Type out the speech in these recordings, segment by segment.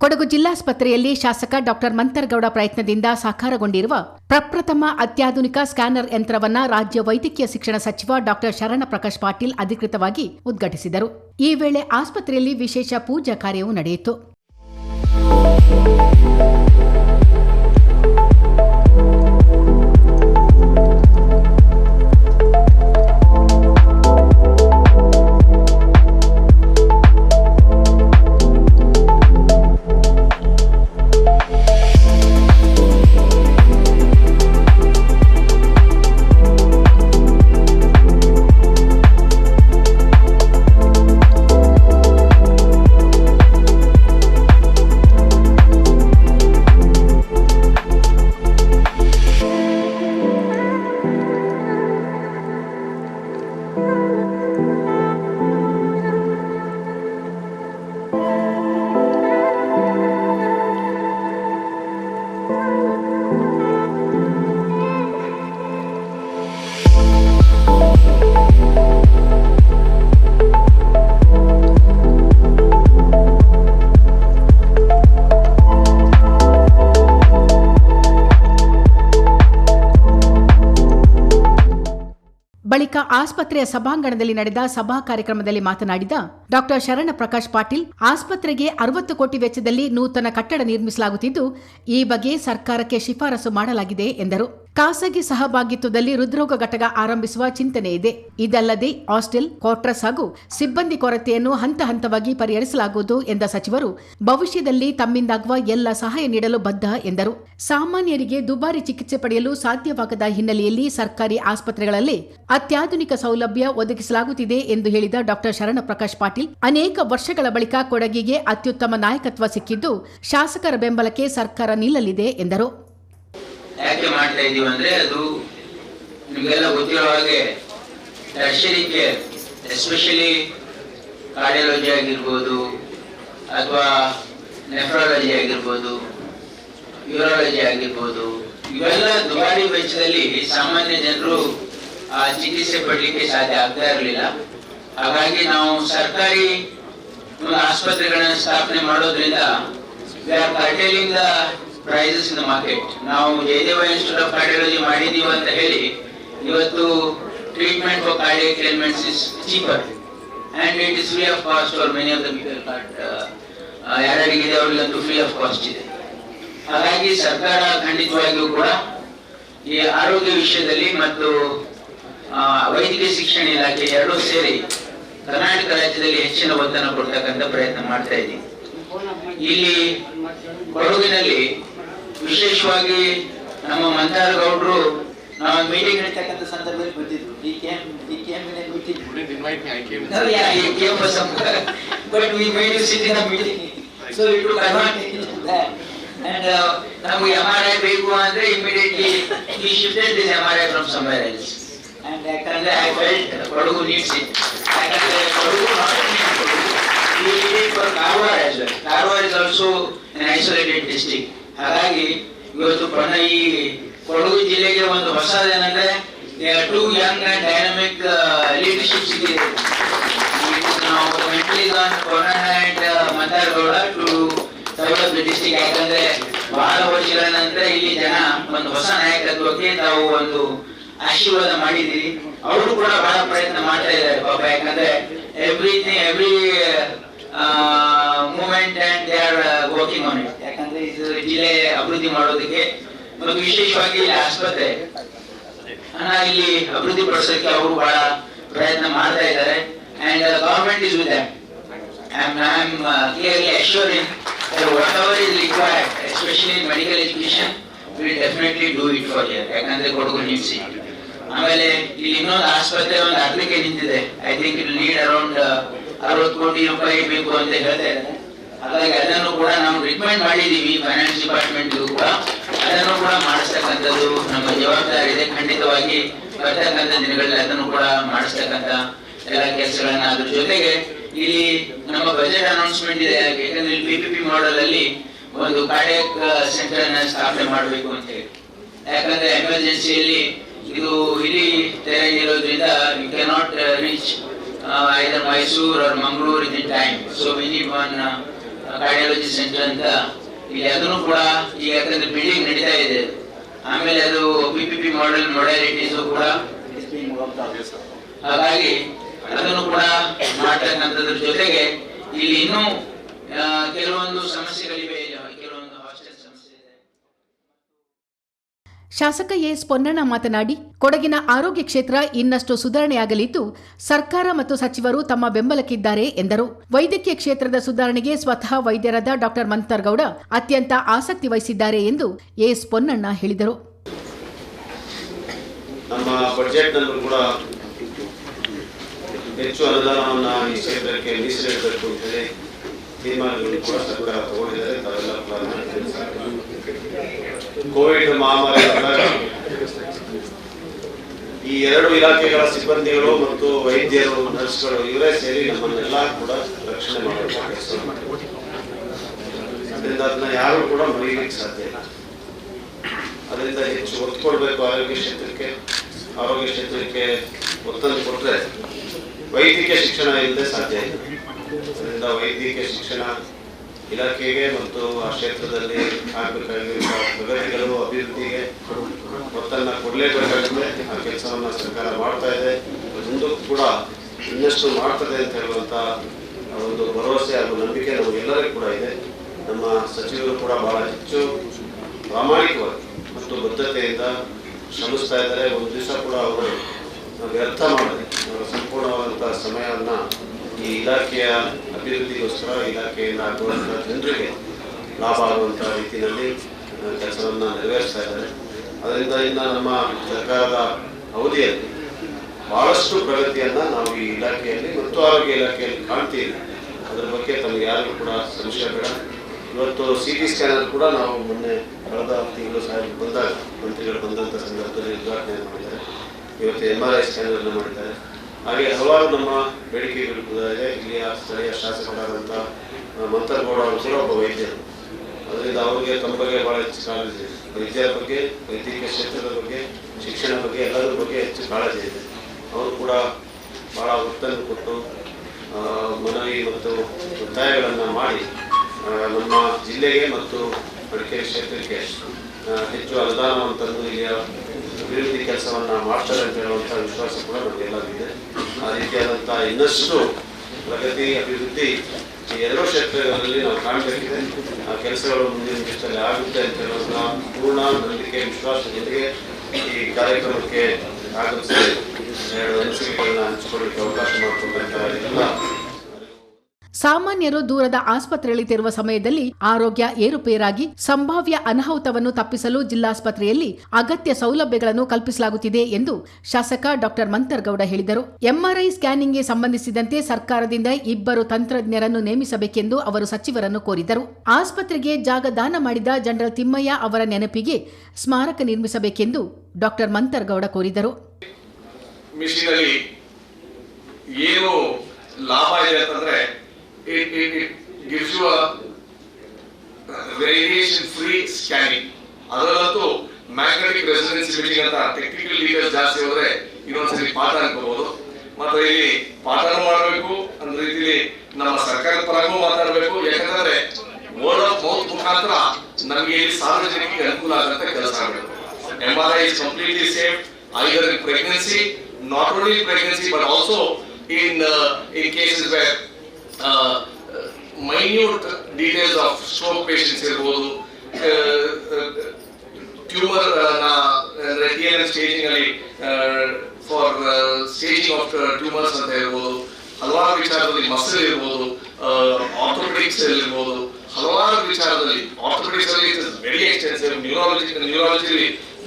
ಕೊಡಗು ಜಿಲ್ಲಾಸ್ಪತ್ರೆಯಲ್ಲಿ ಶಾಸಕ ಡಾಕ್ಟರ್ ಮಂತರ್ಗೌಡ ಪ್ರಯತ್ನದಿಂದ ಸಾಕಾರಗೊಂಡಿರುವ ಪ್ರಪ್ರಥಮ ಅತ್ಯಾಧುನಿಕ ಸ್ಕ್ಯಾನರ್ ಯಂತ್ರವನ್ನ ರಾಜ್ಯ ವೈದ್ಯಕೀಯ ಶಿಕ್ಷಣ ಸಚಿವ ಡಾಕ್ಟರ್ ಶರಣ ಪ್ರಕಾಶ್ ಪಾಟೀಲ್ ಅಧಿಕೃತವಾಗಿ ಉದ್ಘಾಟಿಸಿದರು. ಈ ವೇಳೆ ಆಸ್ಪತ್ರೆಯಲ್ಲಿ ವಿಶೇಷ ಪೂಜಾ ಕಾರ್ಯವೂ ನಡೆಯಿತು. ಆಸ್ಪತ್ರೆಯ ಸಭಾಂಗಣದಲ್ಲಿ ನಡೆದ ಸಭಾ ಕಾರ್ಯಕ್ರಮದಲ್ಲಿ ಮಾತನಾಡಿದ ಡಾಕ್ಟರ್ ಶರಣ ಪ್ರಕಾಶ್ ಪಾಟೀಲ್, ಆಸ್ಪತ್ರೆಗೆ ಅರವತ್ತು ಕೋಟಿ ವೆಚ್ಚದಲ್ಲಿ ನೂತನ ಕಟ್ಟಡ ನಿರ್ಮಿಸಲಾಗುತ್ತಿದ್ದು, ಈ ಬಗ್ಗೆ ಸರ್ಕಾರಕ್ಕೆ ಶಿಫಾರಸು ಮಾಡಲಾಗಿದೆ ಎಂದರು. ಖಾಸಗಿ ಸಹಭಾಗಿತ್ವದಲ್ಲಿ ಹೃದ್ರೋಗ ಘಟಕ ಆರಂಭಿಸುವ ಚಿಂತನೆ ಇದೆ. ಇದಲ್ಲದೆ ಹಾಸ್ಟೆಲ್, ಕ್ವಾರ್ಟರ್ಸ್ ಹಾಗೂ ಸಿಬ್ಬಂದಿ ಕೊರತೆಯನ್ನು ಹಂತ ಹಂತವಾಗಿ ಪರಿಹರಿಸಲಾಗುವುದು ಎಂದ ಸಚಿವರು, ಭವಿಷ್ಯದಲ್ಲಿ ತಮ್ಮಿಂದಾಗುವ ಎಲ್ಲ ಸಹಾಯ ನೀಡಲು ಬದ್ಧ ಎಂದರು. ಸಾಮಾನ್ಯರಿಗೆ ದುಬಾರಿ ಚಿಕಿತ್ಸೆ ಪಡೆಯಲು ಸಾಧ್ಯವಾಗದ ಹಿನ್ನೆಲೆಯಲ್ಲಿ ಸರ್ಕಾರಿ ಆಸ್ಪತ್ರೆಗಳಲ್ಲಿ ಅತ್ಯಾಧುನಿಕ ಸೌಲಭ್ಯ ಒದಗಿಸಲಾಗುತ್ತಿದೆ ಎಂದು ಹೇಳಿದ ಡಾಕ್ಟರ್ ಶರಣ ಪ್ರಕಾಶ್ ಪಾಟೀಲ್, ಅನೇಕ ವರ್ಷಗಳ ಬಳಿಕ ಕೊಡಗಿಗೆ ಅತ್ಯುತ್ತಮ ನಾಯಕತ್ವ ಸಿಕ್ಕಿದ್ದು ಶಾಸಕರ ಬೆಂಬಲಕ್ಕೆ ಸರ್ಕಾರ ನಿಲ್ಲಲಿದೆ ಎಂದರು. ಯಾಕೆ ಮಾಡ್ತಾ ಇದೀವಿ ಅಂದ್ರೆ ಅದು ನಿಮಗೆಲ್ಲ ಗೊತ್ತಿರೋ ಹಾಗೆ ಕೇರ್ ಎಸ್ಪೆಷಲಿ ಕಾರ್ಡಿಯಾಲಜಿ ಆಗಿರ್ಬೋದು ಅಥವಾ ನೆಫ್ರಾಲಜಿ ಆಗಿರ್ಬೋದು ಯೂರಾಲಜಿ ಆಗಿರ್ಬೋದು, ಇವೆಲ್ಲ ದುಬಾರಿ ವೆಚ್ಚದಲ್ಲಿ ಸಾಮಾನ್ಯ ಜನರು ಆ ಚಿಕಿತ್ಸೆ ಪಡಲಿಕ್ಕೆ ಸಾಧ್ಯ ಆಗ್ತಾ ಇರಲಿಲ್ಲ. ಹಾಗಾಗಿ ನಾವು ಸರ್ಕಾರಿ ಆಸ್ಪತ್ರೆಗಳನ್ನು ಸ್ಥಾಪನೆ ಮಾಡೋದ್ರಿಂದ we are the prices in the market ನಾವು ಜಯದೇವ ಇನ್ಸ್ಟಿಟ್ಯೂಟ್ ಆಫ್ ಕಾರ್ಡಿಯಾಲಜಿ ಮಾಡಿದೀವಿ ಅಂತ ಹೇಳಿ, ಇವತ್ತು treatment for cardiac elements is cheaper and it is free of cost for many of the people ಯಾರ್ಯಾರಿಗಿದೆ ಅವರಿಗಂತೂ ಫ್ರೀ ಆಫ್ ಕಾಸ್ಟ್ ಇದೆ. ಹಾಗಾಗಿ ಸರ್ಕಾರ ಖಂಡಿತವಾಗಿಯೂ ಕೂಡ ಈ ಆರೋಗ್ಯ ವಿಷಯದಲ್ಲಿ ಮತ್ತು ವೈದ್ಯಕೀಯ ಶಿಕ್ಷಣ ಇಲಾಖೆ ಎರಡೂ ಸೇರಿ ಕರ್ನಾಟಕ ರಾಜ್ಯದಲ್ಲಿ ಹೆಚ್ಚಿನ ಒತ್ತನ್ನು ಕೊಡ್ತಕ್ಕಂಥ ಪ್ರಯತ್ನ ಮಾಡ್ತಾ ಇದ್ದೀವಿ. ಇಲ್ಲಿ ಕೊಡಗಿನಲ್ಲಿ ವಿಶೇಷವಾಗಿ ನಮ್ಮ ಮಂದಾರ ಗೌಡ್ರು ನಾವು ಮೀಟಿಂಗ್ ನಡೀತಕ್ಕಂಥ ಸಂದರ್ಭದಲ್ಲಿ ಬಂದಿದ್ರು ಈ ಕೇಮ್ ಈ ಕೇಮಿನ meeting You didn't invite me, I came. No, yeah, he came for some, but we made you sit in a meeting. So we took advantage of that. And uh, ನಮ್ಗೆ ಎಂ ಆರ್ ಐ ಬೇಕು ಅಂದ್ರೆ immediately he shifted this M R I from somewhere else. And ಯಾಕಂದ್ರೆ I Kodagu needs ಯಾಕಂದ್ರೆ Kodagu not only Kodagu, we need it for Karwar as well. Karwar is also an isolated district. ಹಾಗಾಗಿ ಇವತ್ತು ಪಣ ಈ ಕೊಡಗು ಜಿಲ್ಲೆಗೆ ಒಂದು ಹೊಸದೇನಂದ್ರೆ too young and dynamic leadership ಸಿಕ್ಕಿದೆ ನಾವು mentally and Mandaragowda to develop district ಯಾಕಂದ್ರೆ ಬಹಳ ವರ್ಷಗಳ ನಂತರ ಇಲ್ಲಿ ಜನ ಒಂದು ಹೊಸ ನಾಯಕತ್ವಕ್ಕೆ ತಾವು ಒಂದು ಆಶೀರ್ವಾದ ಮಾಡಿದ್ದೀರಿ. ಅವರು ಕೂಡ ಬಹಳ ಪ್ರಯತ್ನ ಮಾಡ್ತಾ ಇದ್ದಾರೆ ಪಾಪ. ಯಾಕಂದ್ರೆ everything every moment and they are working on it ಯಾಕಂದ್ರೆ ಇದು ಜಿಲ್ಲೆ ಅಭಿವೃದ್ಧಿ ಮಾಡೋದಕ್ಕೆ ಮತ್ತು ವಿಶೇಷವಾಗಿ ಇಲ್ಲಿ ಆಸ್ಪತ್ರೆ. ಇಲ್ಲಿ ಅಭಿವೃದ್ಧಿ ಪಡಿಸೋಕೆ ಅವರು ಬಹಳ ಪ್ರಯತ್ನ ಮಾಡ್ತಾ ಇದ್ದಾರೆ. And government is with assuring that whatever is required, especially in medical education, we will definitely do it ಯಾಕಂದ್ರೆ ಕೊಡಗು ನೀಡ್ಸ್ ಆಮೇಲೆ ಇಲ್ಲಿ ಇನ್ನೊಂದು ಆಸ್ಪತ್ರೆ ಒಂದು ಅಗ್ಲಿಕ್ಕೆ ನಿಂತಿದೆ. I think it need around ಅರವತ್ತು ಕೋಟಿ ರೂಪಾಯಿ ಬೇಕು ಅಂತ ಹೇಳ್ತಾ ಇದ್ದಾರೆ. ಹಾಗಾಗಿ ಅದನ್ನು ಕೂಡ ನಾವು ರಿಕಮೆಂಡ್ ಮಾಡಿದ್ದೀವಿ ಫೈನಾನ್ಸ್ ಡಿಪಾರ್ಟ್ಮೆಂಟ್ ಕೂಡ. ಅದನ್ನು ಕೂಡ ಮಾಡಿಸ್ತಕ್ಕಂಥದ್ದು ನಮ್ಮ ಜವಾಬ್ದಾರಿ ಇದೆ. ಖಂಡಿತವಾಗಿ ಬರ್ತಕ್ಕಂಥ ದಿನಗಳಲ್ಲಿ ಅದನ್ನು ಕೂಡ ಮಾಡಿಸ್ತಕ್ಕಂಥ ಎಲ್ಲ ಕೆಲಸಗಳನ್ನ. ಅದ್ರ ಜೊತೆಗೆ ಇಲ್ಲಿ ನಮ್ಮ ಬಜೆಟ್ ಅನೌನ್ಸ್ಮೆಂಟ್ ಇದೆ. ಯಾಕಂದ್ರೆ ಇಲ್ಲಿ ಬಿಪಿಪಿ ಮಾಡೆಲ್ ಅಲ್ಲಿ ಒಂದು ಕಾರ್ಡಿಯಾಕ್ ಸೆಂಟರ್ ಅನ್ನ ಸ್ಥಾಪನೆ ಮಾಡಬೇಕು ಅಂತ ಹೇಳಿ. ಯಾಕಂದ್ರೆ ಎಮರ್ಜೆನ್ಸಿಯಲ್ಲಿ ಇದು ಇಲ್ಲಿ ತೆರೆ ಇರೋದ್ರಿಂದ you cannot reach either Mysore or Mangaluru in time so we need one cardiology centre ಅಂತ. ಇಲ್ಲಿ ಅದನ್ನು ಕೂಡ ಈಗ ಯಾಕಂದ್ರೆ ಬಿಲ್ಡಿಂಗ್ ನಡೀತಾ ಇದೆ. ಆಮೇಲೆ ಅದು P P P model modalities ಕೂಡ. ಹಾಗಾಗಿ ಅದನ್ನು ಕೂಡ ಮಾಡ್ತಕ್ಕಂಥದ್ರ ಜೊತೆಗೆ ಇಲ್ಲಿ ಇನ್ನೂ ಕೆಲವೊಂದು ಸಮಸ್ಯೆಗಳಿವೆ ಕೆಲವೊಂದು ಹಾಸ್ಟೆಲ್ ಸಮಸ್ಯೆ ಇದೆ ಶಾಸಕ ಎಸ್ ಪೊನ್ನಣ್ಣ ಮಾತನಾಡಿ, ಕೊಡಗಿನ ಆರೋಗ್ಯ ಕ್ಷೇತ್ರ ಇನ್ನಷ್ಟು ಸುಧಾರಣೆಯಾಗಲಿದ್ದು, ಸರ್ಕಾರ ಮತ್ತು ಸಚಿವರು ತಮ್ಮ ಬೆಂಬಲಕ್ಕಿದ್ದಾರೆ ಎಂದರು. ವೈದ್ಯಕೀಯ ಕ್ಷೇತ್ರದ ಸುಧಾರಣೆಗೆ ಸ್ವತಃ ವೈದ್ಯರಾದ ಡಾಕ್ಟರ್ ಮಂತರ್ಗೌಡ ಅತ್ಯಂತ ಆಸಕ್ತಿ ವಹಿಸಿದ್ದಾರೆ ಎಂದು ಎಸ್ ಪೊನ್ನಣ್ಣ ಹೇಳಿದರು. ನಮ್ಮ ಬಜೆಟ್ನಲ್ಲೂ ಕೂಡ ಹೆಚ್ಚು ಅನುದಾನವನ್ನು ಈ ಕ್ಷೇತ್ರಕ್ಕೆ ಮೀಸಲಿಡಬೇಕು ಅಂತೇಳಿ ಕೋವಿಡ್ ಮಹಾಮಾರಿ ಈ ಎರಡು ಇಲಾಖೆಗಳ ಸಿಬ್ಬಂದಿಗಳು ಮತ್ತು ವೈದ್ಯರು, ನರ್ಸ್ಗಳು, ಇವರೇ ಸೇರಿ ನಮ್ಮನ್ನೆಲ್ಲ ಕೂಡ ರಕ್ಷಣೆ ಮಾಡಬೇಕು ಅದನ್ನ ಯಾರು ಕೂಡ ಮರೀಲಿಕ್ಕೆ ಸಾಧ್ಯ ಇಲ್ಲ. ಅದರಿಂದ ಹೆಚ್ಚು ಒತ್ತು ಕೊಡಬೇಕು ಆರೋಗ್ಯ ಕ್ಷೇತ್ರಕ್ಕೆ. ಆರೋಗ್ಯ ಕ್ಷೇತ್ರಕ್ಕೆ ಒತ್ತನ್ನು ಕೊಟ್ಟರೆ ವೈದ್ಯಕೀಯ ಶಿಕ್ಷಣ ಇಲ್ಲದೆ ಸಾಧ್ಯ ಇಲ್ಲ. ಅದರಿಂದ ವೈದ್ಯಕೀಯ ಶಿಕ್ಷಣ ಇಲಾಖೆಗೆ ಮತ್ತು ಆ ಕ್ಷೇತ್ರದಲ್ಲಿ ಆಗಬೇಕಾಗಿರುವ ಪ್ರಗತಿಗಳು, ಅಭಿವೃದ್ಧಿಗೆ ಒತ್ತನ್ನು ಕೊಡಲೇಬೇಕಾಗುತ್ತೆ ಆ ಕೆಲಸವನ್ನು ಸರ್ಕಾರ ಮಾಡ್ತಾ ಇದೆ. ಒಂದು ಕೂಡ ಇನ್ನಷ್ಟು ಮಾಡ್ತದೆ ಅಂತ ಹೇಳುವಂಥ ಒಂದು ಭರವಸೆ ಹಾಗೂ ನಂಬಿಕೆ ನಮಗೆಲ್ಲರಿಗೂ ಕೂಡ ಇದೆ. ನಮ್ಮ ಸಚಿವರು ಕೂಡ ಬಹಳ ಹೆಚ್ಚು ಪ್ರಾಮಾಣಿಕವಾಗಿ ಮತ್ತು ಬದ್ಧತೆಯಿಂದ ಶ್ರಮಿಸ್ತಾ ಇದ್ದಾರೆ. ಒಂದು ದಿವಸ ಕೂಡ ಅವರು ವ್ಯರ್ಥ ಮಾಡದೆ ಅವರ ಸಂಪೂರ್ಣವಾದಂಥ ಸಮಯವನ್ನು ಈ ಇಲಾಖೆಯ ಅಭಿವೃದ್ಧಿಗೋಸ್ಕರ ಇಲಾಖೆಯಿಂದ ಆಗುವಂಥ ಜನರಿಗೆ ಲಾಭ ಆಗುವಂಥ ರೀತಿಯಲ್ಲಿ ಕೆಲಸವನ್ನು ನೆರವೇರಿಸ್ತಾ ಇದ್ದಾರೆ. ಅದರಿಂದ ಇನ್ನು ನಮ್ಮ ಸರ್ಕಾರದ ಅವಧಿಯಲ್ಲಿ ಬಹಳಷ್ಟು ಪ್ರಗತಿಯನ್ನು ನಾವು ಈ ಇಲಾಖೆಯಲ್ಲಿ ಮತ್ತು ಆರೋಗ್ಯ ಇಲಾಖೆಯಲ್ಲಿ ಕಾಣ್ತೀವಿ. ಅದರ ಬಗ್ಗೆ ತಮಗೆ ಯಾರಿಗೂ ಕೂಡ ಸಂಶಯ ಬೇಡ. ಇವತ್ತು ಸಿ ಟಿ ಸ್ಕ್ಯಾನರ್ ಕೂಡ ನಾವು ಮೊನ್ನೆ ಕಳೆದ ತಿಂಗಳು ಸಾಹೇಬ್ ಬಂದಾಗ ಮಂತ್ರಿಗಳು ಬಂದಂಥ ಸಂದರ್ಭದಲ್ಲಿ ಉದ್ಘಾಟನೆ ಮಾಡಿದ್ದಾರೆ. ಇವತ್ತು ಎಂ ಆರ್ ಐ ಸ್ಕ್ಯಾನರ್ನ ಮಾಡಿದ್ದಾರೆ. ಹಾಗೆ ಹಲವಾರು ನಮ್ಮ ಬೇಡಿಕೆಗಳು ಕೂಡ ಇದೆ. ಇಲ್ಲಿಯ ಸ್ಥಳೀಯ ಶಾಸಕರಾದಂಥ ಮಂತರ್ಗೌಡ ಅವರು ಕೂಡ ಒಬ್ಬ ವೈದ್ಯರು. ಅದರಿಂದ ಅವರಿಗೆ ತಮ್ಮ ಬಗ್ಗೆ ಬಹಳ ಹೆಚ್ಚು ಕಾಳಜಿ ಇದೆ. ವೈದ್ಯರ ಬಗ್ಗೆ, ವೈದ್ಯಕೀಯ ಕ್ಷೇತ್ರದ ಬಗ್ಗೆ, ಶಿಕ್ಷಣ ಬಗ್ಗೆ, ಎಲ್ಲದರ ಬಗ್ಗೆ ಹೆಚ್ಚು ಕಾಳಜಿ ಇದೆ. ಅವರು ಕೂಡ ಬಹಳ ಒತ್ತನ್ನು ಕೊಟ್ಟು ಮನವಿ ಮತ್ತು ಒತ್ತಾಯಗಳನ್ನು ಮಾಡಿ ನಮ್ಮ ಜಿಲ್ಲೆಗೆ ಮತ್ತು ಮಡಿಕೇರಿ ಕ್ಷೇತ್ರಕ್ಕೆ ಹೆಚ್ಚು ಅನುದಾನವನ್ನು ತಂದು ಇಲ್ಲಿಯ ಅಭಿವೃದ್ಧಿ ಕೆಲಸವನ್ನು ಮಾಡ್ತಾರೆ ಅಂತ ಹೇಳುವಂಥ ವಿಶ್ವಾಸ ಕೂಡ ನಮಗೆಲ್ಲರಿಗಿದೆ ಆ ರೀತಿಯಾದಂಥ ಇನ್ನಷ್ಟು ಪ್ರಗತಿ, ಅಭಿವೃದ್ಧಿ ಈ ಎರಡೂ ಕ್ಷೇತ್ರಗಳಲ್ಲಿ ನಾವು ಕಾಣಬೇಕಿದೆ. ಆ ಕೆಲಸಗಳು ಮುಂದಿನ ದಿವಸದಲ್ಲಿ ಆಗುತ್ತೆ ಅಂತ ಹೇಳುವಂತಹ ಪೂರ್ಣ ನಂಬಿಕೆ ವಿಶ್ವಾಸದೊಂದಿಗೆ ಈ ಕಾರ್ಯಕ್ರಮಕ್ಕೆ ಆಗುತ್ತೆ ಎರಡು ಅನಿಸಿಕೆಗಳನ್ನ ಹಂಚಿಕೊಳ್ಳಿಕ್ಕೆ ಅವಕಾಶ ಮಾಡಿಕೊಂಡಂತಹ ಎಲ್ಲ ಸಾಮಾನ್ಯರು ದೂರದ ಆಸ್ಪತ್ರೆಯಲ್ಲಿ ತೆರುವ ಸಮಯದಲ್ಲಿ ಆರೋಗ್ಯ ಏರುಪೇರಾಗಿ ಸಂಭಾವ್ಯ ಅನಾಹುತವನ್ನು ತಪ್ಪಿಸಲು ಜಿಲ್ಲಾಸ್ಪತ್ರೆಯಲ್ಲಿ ಅಗತ್ಯ ಸೌಲಭ್ಯಗಳನ್ನು ಕಲ್ಪಿಸಲಾಗುತ್ತಿದೆ ಎಂದು ಶಾಸಕ ಡಾಕ್ಟರ್ ಮಂತರ್ಗೌಡ ಹೇಳಿದರು. ಎಂಆರ್ಐ ಸ್ಕ್ಯಾನಿಂಗ್ಗೆ ಸಂಬಂಧಿಸಿದಂತೆ ಸರ್ಕಾರದಿಂದ ಇಬ್ಬರು ತಂತ್ರಜ್ಞರನ್ನು ನೇಮಿಸಬೇಕೆಂದು ಅವರು ಸಚಿವರನ್ನು ಕೋರಿದರು. ಆಸ್ಪತ್ರೆಗೆ ಜಾಗ ದಾನ ಮಾಡಿದ ಜನರಲ್ ತಿಮ್ಮಯ್ಯ ಅವರ ನೆನಪಿಗೆ ಸ್ಮಾರಕ ನಿರ್ಮಿಸಬೇಕೆಂದು ಡಾಕ್ಟರ್ ಮಂತರ್ಗೌಡ ಕೋರಿದರು. ಏನು ಲಾಭ ಇದೆ ಅಂತಂದ್ರೆ it it gives you a variation free scanning ಅದರಲ್ಲಂತೂ magnetic residence imaging ಅಂತ ಟೆಕ್ನಿಕಲ್ ಡೀಟೇಲ್ಸ್ ಜಾಸ್ತಿ ಹೋದ್ರೆ ಇನ್ನೊಂದ್ಸರಿ ಪಾಠ ಅನ್ಕೋಬಹುದು. ಮತ್ತೆ ಇಲ್ಲಿ ಪಾಠನೂ ಮಾಡಬೇಕು ಅಂದ್ರೆ ರೀತಿಲಿ ನಮ್ಮ ಸರ್ಕಾರದ ಪರಗೂ ಮಾತಾಡಬೇಕು. ಯಾಕಂದ್ರೆ ವರ್ಡ್ ಆಫ್ ಮೌತ್ ಮುಖಾಂತರ ನಮಗೆ ಇಲ್ಲಿ ಸಾರ್ವಜನಿಕರಿಗೆ ಅನುಕೂಲ ಆಗಂತ ಕೆಲಸ ಆಗಬೇಕು. M R I is completely safe either in not only only in pregnancy, in in uh, in cases details of stroke patients ಇರ್ಬೋದು ಟ್ಯೂಮರ್ ಅಂದ್ರೆ ಸ್ಟೇಜಿಂಗ್ ಅಲ್ಲಿ ಫಾರ್ ಸ್ಟೇಜಿಂಗ್ ಆಫ್ ಟ್ಯೂಮರ್ಸ್ ಅಂತ ಇರ್ಬೋದು ಹಲವಾರು ವಿಚಾರದಲ್ಲಿ ಮಸಲ್ ಇರ್ಬೋದು ಆರ್ಥೋಪೆಟಿಕ್ಸ್ ಇರ್ಬೋದು, ಹಲವಾರು ವಿಚಾರದಲ್ಲಿ ಆರ್ಥೋಪೆಟಿಕ್ಸ್ ಅಲ್ಲಿ very extensive neurology neurology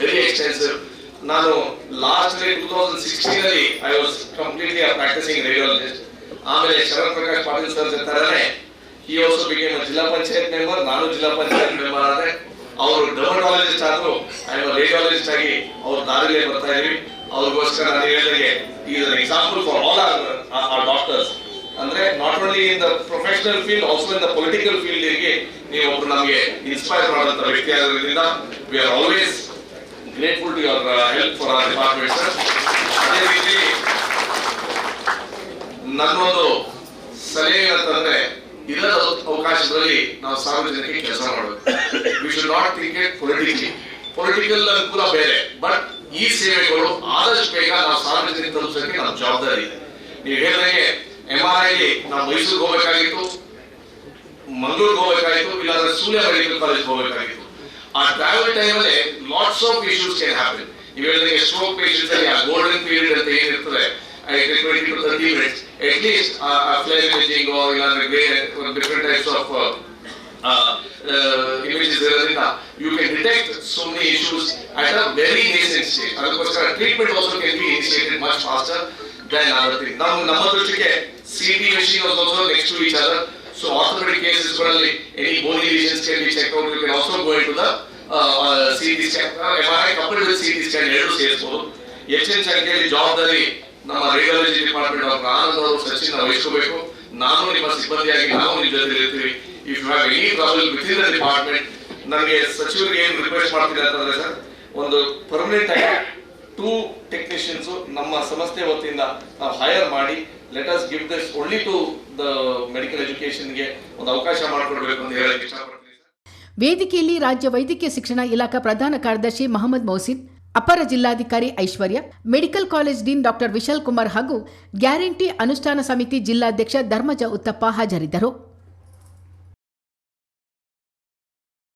very extensive ನಾನು ಲಾಸ್ಟ್ ಟೂ ತೌಸಂಡ್ ಸಿಕ್ಸ್ಟೀನ್ ಅಲ್ಲಿ I was completely practising radiologist ಆಮೇಲೆ ಶರತ್ ಪ್ರಕಾಶ್ ಪಾಟೀಲ್ ಸರ್ ಜೊತೆ ಈ ಜಿಲ್ಲಾ ಪಂಚಾಯತ್ ಮೆಂಬರ್ ನಾನು ಜಿಲ್ಲಾ ಪಂಚಾಯತ್ ಮೆಂಬರ್ ಆದ್ರೆ ಅವರು ಡರ್ಮಟಾಲಜಿಸ್ಟ್ ಆದ್ರು ರೇಡಿಯಾಲಜಿಸ್ಟ್ ಆಗಿ ಅವ್ರ ದಾರಿಲೇ ಬರ್ತಾ ಇದೀವಿ. ಅವ್ರಿಗೋಸ್ಕರ ನಾನು ಹೇಳಿದಾಗೆ is an example for all our doctors ಅಂದ್ರೆ not only in the professional field also in the political ಫೀಲ್ಡ್ಗೆ ನೀವು ಒಬ್ರು ನಮಗೆ ಇನ್ಸ್ಪೈರ್ ಮಾಡುವಂತ ವ್ಯಕ್ತಿ ಆಗಿರೋದ್ರಿಂದ we are always grateful to your help for our department sir ಅದೇ ರೀತಿ ನನ್ನೊಂದು ಸಲಹೆ ಅಂತಂದ್ರೆ ಇದರ ಅವಕಾಶದಲ್ಲಿ ನಾವು ಸಾರ್ವಜನಿಕರಿಗೆ ಕೆಲಸ ಮಾಡಬೇಕು. We not think it politically political ಅನುಕೂಲ ಬೇರೆ ಬಟ್ ಈ ಸೇವೆಗಳು ಆದಷ್ಟು ಬೇಗ ನಾವು ಸಾರ್ವಜನಿಕ ತಲುಪಿಸೋಕೆ ನಮ್ಮ ಜವಾಬ್ದಾರಿ ಇದೆ. ನೀವು ಹೇಳಿದಂಗೆ ಎಂ ಆರ್ ಐ ನಾವು ಮೈಸೂರಿಗೆ ಹೋಗ್ಬೇಕಾಗಿತ್ತು, ಮಂಗಳೂರಿಗೆ ಹೋಗ್ಬೇಕಾಗಿತ್ತು, ಇಲ್ಲಾಂದ್ರೆ ಸೂರ್ಯ ಮೆಡಿಕಲ್ ಕಾಲೇಜ್ ಹೋಗ್ಬೇಕಾಗಿತ್ತು. ಆ ಟ್ರಾವೆಲ್ ಟೈಮಲ್ಲಿ lots of issues can happen ನೀವು ಹೇಳಿದಂಗೆ ಸ್ಟ್ರೋಕ್ ಆ ಗೋಲ್ಡನ್ ಪೀರಿಯಡ್ ಅಂತ ಏನಿರ್ತದೆ twenty to thirty minutes at least flair imaging ಇಲ್ಲಾಂದ್ರೆ ಡಿಫ್ರೆಂಟ್ ಟೈಪ್ಸ್ ಆಫ್ ಇಮೇಜಸ್ ಇರೋದ್ರಿಂದ you can detect so many issues at a very nascent stage ಅದಕ್ಕೋಸ್ಕರ treatment also can be initiated much faster then other thing ನಾವು ನಮ್ಮ ದೃಷ್ಟಿಗೆ C T machine also next to each other so orthopaedic ಕೇಸಸ್ಗಳಲ್ಲಿ any bony lesions can be check out you can also go into the C T scan M R I coupled with C T scan ಎರಡು ಸೇರಿಸಬಹುದು ಹೆಚ್ಚಿನ ಸಂಖ್ಯೆಯಲ್ಲಿ ಜವಾಬ್ದಾರಿ ನಮ್ಮ radiology department ಅವ್ರ ಆನಂದ್ ಅವರು ಸಚಿನ್ ವಹಿಸಬೇಕು ನಾನು ನಿಮ್ಮ ಸಿಬ್ಬಂದಿಯಾಗಿ ನಾವು ನಿಮ್ಮ ಜೊತೆ ಇರ್ತೀವಿ. If you have any problem with in the department ನನಗೆ ಸಚಿವರಿಗೆ ಏನು ರಿಕ್ವೆಸ್ಟ್ ಮಾಡ್ತೀನಿ ಅಂತಂದ್ರೆ ಸರ್, ಒಂದು ಪರ್ಮನೆಂಟ್ ಆಗಿ ಟೂ ಟೆಕ್ನಿಷಿಯನ್ಸ್ ನಮ್ಮ ಸಂಸ್ಥೆ ವತಿಯಿಂದ ನಾವು ಹೈಯರ್ ಮಾಡಿ let us give this only to the medical ಎಜುಕೇಶನ್ಗೆ ಒಂದು ಅವಕಾಶ ಮಾಡಿಕೊಡ್ಬೇಕು ಅಂತ ಹೇಳಕ್ಕೆ ಇಷ್ಟಪಡ್ತೀನಿ ವೇದಿಕೆಯಲ್ಲಿ ರಾಜ್ಯ ವೈದ್ಯಕೀಯ ಶಿಕ್ಷಣ ಇಲಾಖಾ ಪ್ರಧಾನ ಕಾರ್ಯದರ್ಶಿ ಮಹಮ್ಮದ್ ಮೌಸಿನ್ ಅಪರ ಜಿಲ್ಲಾಧಿಕಾರಿ Aishwarya, medical college dean doctor Vishal Kumar ಹಾಗೂ ಗ್ಯಾರಂಟಿ ಅನುಷ್ಠಾನ ಸಮಿತಿ ಜಿಲ್ಲಾಧ್ಯಕ್ಷ ಧರ್ಮಜ ಉತ್ತಪ್ಪ ಹಾಜರಿದ್ದರು.